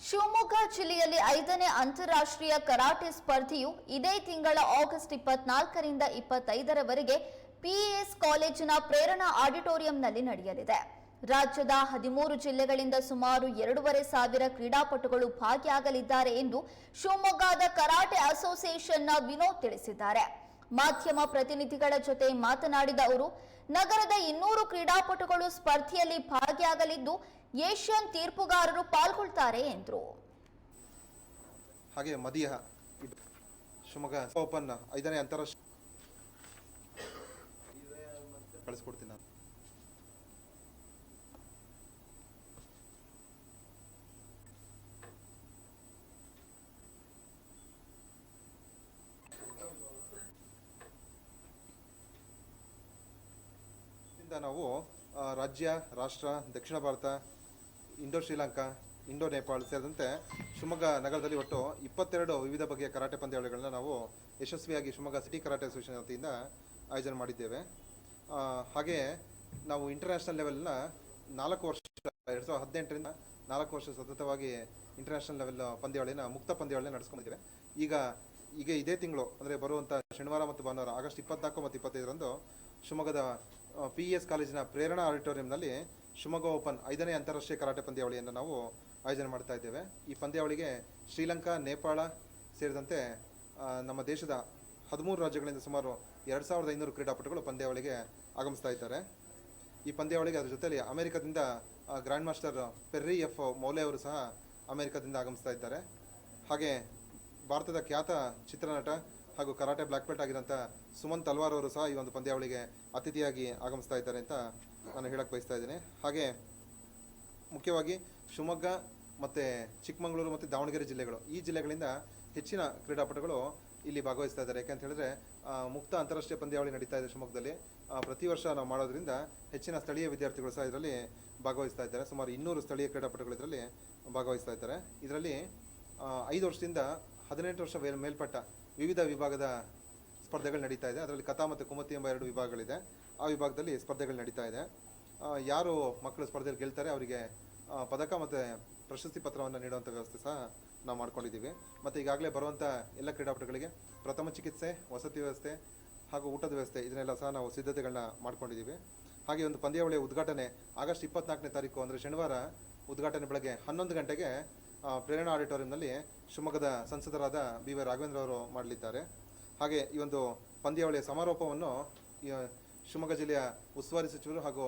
ಶಿವಮೊಗ್ಗ ಜಿಲ್ಲೆಯಲ್ಲಿ ಐದನೇ ಅಂತಾರಾಷ್ಟ್ರೀಯ ಕರಾಟೆ ಸ್ಪರ್ಧೆಯು ಇದೇ ತಿಂಗಳ ಆಗಸ್ಟ್ ಇಪ್ಪತ್ನಾಲ್ಕರಿಂದ ಇಪ್ಪತ್ತೈದರವರೆಗೆ ಪಿಎಸ್ ಕಾಲೇಜಿನ ಪ್ರೇರಣಾ ಆಡಿಟೋರಿಯಂನಲ್ಲಿ ನಡೆಯಲಿದೆ. ರಾಜ್ಯದ ಹದಿಮೂರು ಜಿಲ್ಲೆಗಳಿಂದ ಸುಮಾರು ಎರಡೂವರೆ ಸಾವಿರ ಕ್ರೀಡಾಪಟುಗಳು ಭಾಗಿಯಾಗಲಿದ್ದಾರೆ ಎಂದು ಶಿವಮೊಗ್ಗದ ಕರಾಟೆ ಅಸೋಸಿಯೇಷನ್ನ ವಿನೋದ್ ತಿಳಿಸಿದ್ದಾರೆ. ಮಾಧ್ಯಮ ಪ್ರತಿನಿಧಿಗಳ ಜೊತೆ ಮಾತನಾಡಿದ ಅವರು ನಗರದ ಇನ್ನೂರು ಕ್ರೀಡಾಪಟುಗಳು ಸ್ಪರ್ಧೆಯಲ್ಲಿ ಭಾಗಿಯಾಗಲಿದ್ದು ಏಷ್ಯನ್ ತೀರ್ಪುಗಾರರು ಪಾಲ್ಗೊಳ್ತಾರೆ ಎಂದರು. ಹಾಗೆ ಮದಿಯ ಶಿವಮೊಗ್ಗ ಓಪನ್ ಐದನೇ ಅಂತಾರಾಷ್ಟ್ರೀಯ. ಕಳಿಸ್ಕೊಡ್ತೀನಿ ನಾನು. ನಾವು ರಾಜ್ಯ, ರಾಷ್ಟ್ರ, ದಕ್ಷಿಣ ಭಾರತ, ಇಂಡೋ ಶ್ರೀಲಂಕಾ, ಇಂಡೋ ನೇಪಾಳ ಸೇರಿದಂತೆ ಶಿವಮೊಗ್ಗ ನಗರದಲ್ಲಿ ಒಟ್ಟು ಇಪ್ಪತ್ತೆರಡು ವಿವಿಧ ಬಗೆಯ ಕರಾಟೆ ಪಂದ್ಯಾವಳಿಗಳನ್ನ ನಾವು ಯಶಸ್ವಿಯಾಗಿ ಶಿವಮೊಗ್ಗ ಸಿಟಿ ಕರಾಟೆ ಅಸೋಸಿಯೇಷನ್ ವತಿಯಿಂದ ಆಯೋಜನೆ ಮಾಡಿದ್ದೇವೆ. ಹಾಗೆಯೇ ಹಾಗೆ ನಾವು ಇಂಟರ್ನ್ಯಾಷನಲ್ ಲೆವೆಲ್ನ ನಾಲ್ಕು ವರ್ಷ, ಎರಡು ಸಾವಿರದ ಹದಿನೆಂಟರಿಂದ ನಾಲ್ಕು ವರ್ಷ ಸತತವಾಗಿ ಇಂಟರ್ನ್ಯಾಷನಲ್ ಲೆವೆಲ್ ಪಂದ್ಯಾವಳಿನ, ಮುಕ್ತ ಪಂದ್ಯಾವಳಿನ ನಡೆಸ್ಕೊಂಡಿದ್ದೇವೆ. ಈಗ ಈಗ ಇದೇ ತಿಂಗಳು, ಅಂದರೆ ಬರುವಂಥ ಶನಿವಾರ ಮತ್ತು ಭಾನುವಾರ, ಆಗಸ್ಟ್ ಇಪ್ಪತ್ನಾಲ್ಕು ಮತ್ತು ಇಪ್ಪತ್ತೈದರಂದು ಶಿವಮೊಗ್ಗದ ಪಿ ಎಸ್ ಕಾಲೇಜಿನ ಪ್ರೇರಣಾ ಆಡಿಟೋರಿಯಂನಲ್ಲಿ ಶಿವಮೊಗ್ಗ ಓಪನ್ ಐದನೇ ಅಂತಾರಾಷ್ಟ್ರೀಯ ಕರಾಟೆ ಪಂದ್ಯಾವಳಿಯನ್ನು ನಾವು ಆಯೋಜನೆ ಮಾಡ್ತಾ ಇದ್ದೇವೆ. ಈ ಪಂದ್ಯಾವಳಿಗೆ ಶ್ರೀಲಂಕಾ, ನೇಪಾಳ ಸೇರಿದಂತೆ ನಮ್ಮ ದೇಶದ ಹದಿಮೂರು ರಾಜ್ಯಗಳಿಂದ ಸುಮಾರು ಎರಡು ಸಾವಿರದ ಐನೂರು ಕ್ರೀಡಾಪಟುಗಳು ಪಂದ್ಯಾವಳಿಗೆ ಆಗಮಿಸ್ತಾ ಇದ್ದಾರೆ. ಈ ಪಂದ್ಯಾವಳಿಗೆ ಅದರ ಜೊತೆಯಲ್ಲಿ ಅಮೆರಿಕದಿಂದ grand master Perry F Moule ಅವರು ಸಹ ಅಮೆರಿಕದಿಂದ ಆಗಮಿಸ್ತಾ ಇದ್ದಾರೆ. ಹಾಗೆ ಭಾರತದ ಖ್ಯಾತ ಚಿತ್ರನಟ ಹಾಗೂ ಕರಾಟೆ ಬ್ಲ್ಯಾಕ್ ಬೆಲ್ಟ್ ಆಗಿರೋಂಥ ಸುಮಂತ್ ತಲ್ವಾರ್ ಅವರು ಸಹ ಈ ಒಂದು ಪಂದ್ಯಾವಳಿಗೆ ಅತಿಥಿಯಾಗಿ ಆಗಮಿಸ್ತಾ ಇದ್ದಾರೆ ಅಂತ ನಾನು ಹೇಳಕ್ಕೆ ಬಯಸ್ತಾ ಇದ್ದೀನಿ. ಹಾಗೆ ಮುಖ್ಯವಾಗಿ ಶಿವಮೊಗ್ಗ ಮತ್ತು ಚಿಕ್ಕಮಗಳೂರು ಮತ್ತು ದಾವಣಗೆರೆ ಜಿಲ್ಲೆಗಳು, ಈ ಜಿಲ್ಲೆಗಳಿಂದ ಹೆಚ್ಚಿನ ಕ್ರೀಡಾಪಟುಗಳು ಇಲ್ಲಿ ಭಾಗವಹಿಸ್ತಾ ಇದ್ದಾರೆ. ಯಾಕಂತ ಹೇಳಿದ್ರೆ ಮುಕ್ತ ಅಂತಾರಾಷ್ಟ್ರೀಯ ಪಂದ್ಯಾವಳಿ ನಡೀತಾ ಇದೆ ಶಿವಮೊಗ್ಗದಲ್ಲಿ. ಪ್ರತಿ ವರ್ಷ ನಾವು ಮಾಡೋದ್ರಿಂದ ಹೆಚ್ಚಿನ ಸ್ಥಳೀಯ ವಿದ್ಯಾರ್ಥಿಗಳು ಸಹ ಇದರಲ್ಲಿ ಭಾಗವಹಿಸ್ತಾ ಇದ್ದಾರೆ. ಸುಮಾರು ಇನ್ನೂರು ಸ್ಥಳೀಯ ಕ್ರೀಡಾಪಟುಗಳು ಇದರಲ್ಲಿ ಭಾಗವಹಿಸ್ತಾ ಇದ್ದಾರೆ. ಇದರಲ್ಲಿ ಐದು ವರ್ಷದಿಂದ ಹದಿನೆಂಟು ವರ್ಷ ಮೇಲ್- ಮೇಲ್ಪಟ್ಟ ವಿವಿಧ ವಿಭಾಗದ ಸ್ಪರ್ಧೆಗಳು ನಡೀತಾ ಇದೆ. ಅದರಲ್ಲಿ ಕಥಾ ಮತ್ತು ಕುಮತಿ ಎಂಬ ಎರಡು ವಿಭಾಗಗಳಿದೆ. ಆ ವಿಭಾಗದಲ್ಲಿ ಸ್ಪರ್ಧೆಗಳು ನಡೀತಾ ಇದೆ. ಯಾರು ಮಕ್ಕಳು ಸ್ಪರ್ಧೆಯಲ್ಲಿ ಗೆಲ್ತಾರೆ ಅವರಿಗೆ ಪದಕ ಮತ್ತು ಪ್ರಶಸ್ತಿ ಪತ್ರವನ್ನು ನೀಡುವಂಥ ವ್ಯವಸ್ಥೆ ಸಹ ನಾವು ಮಾಡ್ಕೊಂಡಿದ್ದೀವಿ. ಮತ್ತು ಈಗಾಗಲೇ ಬರುವಂಥ ಎಲ್ಲ ಕ್ರೀಡಾಪಟುಗಳಿಗೆ ಪ್ರಥಮ ಚಿಕಿತ್ಸೆ, ವಸತಿ ವ್ಯವಸ್ಥೆ ಹಾಗೂ ಊಟದ ವ್ಯವಸ್ಥೆ, ಇದನ್ನೆಲ್ಲ ಸಹ ನಾವು ಸಿದ್ಧತೆಗಳನ್ನ ಮಾಡ್ಕೊಂಡಿದ್ದೀವಿ. ಹಾಗೆ ಒಂದು ಪಂದ್ಯಾವಳಿಯ ಉದ್ಘಾಟನೆ ಆಗಸ್ಟ್ ಇಪ್ಪತ್ನಾಲ್ಕನೇ ತಾರೀಕು ಅಂದರೆ ಶನಿವಾರ ಉದ್ಘಾಟನೆ ಬೆಳಗ್ಗೆ ಹನ್ನೊಂದು ಗಂಟೆಗೆ ಪ್ರೇರಣಾ ಆಡಿಟೋರಿಯಂನಲ್ಲಿ ಶಿವಮೊಗ್ಗದ ಸಂಸದರಾದ ಬಿ ವೈ ರಾಘವೇಂದ್ರ ಅವರು ಮಾಡಲಿದ್ದಾರೆ. ಹಾಗೆ ಈ ಒಂದು ಪಂದ್ಯಾವಳಿಯ ಸಮಾರೋಪವನ್ನು ಶಿವಮೊಗ್ಗ ಜಿಲ್ಲೆಯ ಉಸ್ತುವಾರಿ ಸಚಿವರು ಹಾಗೂ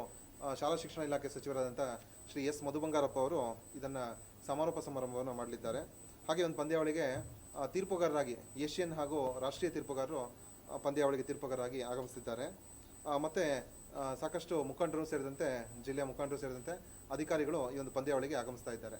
ಶಾಲಾ ಶಿಕ್ಷಣ ಇಲಾಖೆ ಸಚಿವರಾದಂಥ ಶ್ರೀ ಎಸ್. ಮಧುಬಂಗಾರಪ್ಪ ಅವರು ಇದನ್ನು ಸಮಾರೋಪ ಸಮಾರಂಭವನ್ನು ಮಾಡಲಿದ್ದಾರೆ. ಹಾಗೆ ಒಂದು ಪಂದ್ಯಾವಳಿಗೆ ತೀರ್ಪುಗಾರರಾಗಿ ಏಷ್ಯನ್ ಹಾಗೂ ರಾಷ್ಟ್ರೀಯ ತೀರ್ಪುಗಾರರು ಪಂದ್ಯಾವಳಿಗೆ ತೀರ್ಪುಗಾರರಾಗಿ ಆಗಮಿಸಿದ್ದಾರೆ ಮತ್ತು ಮತ್ತೆ ಸಾಕಷ್ಟು ಮುಖಂಡರು ಸೇರಿದಂತೆ, ಜಿಲ್ಲೆಯ ಮುಖಂಡರು ಸೇರಿದಂತೆ ಅಧಿಕಾರಿಗಳು ಈ ಒಂದು ಪಂದ್ಯಾವಳಿಗೆ ಆಗಮಿಸ್ತಾ ಇದ್ದಾರೆ.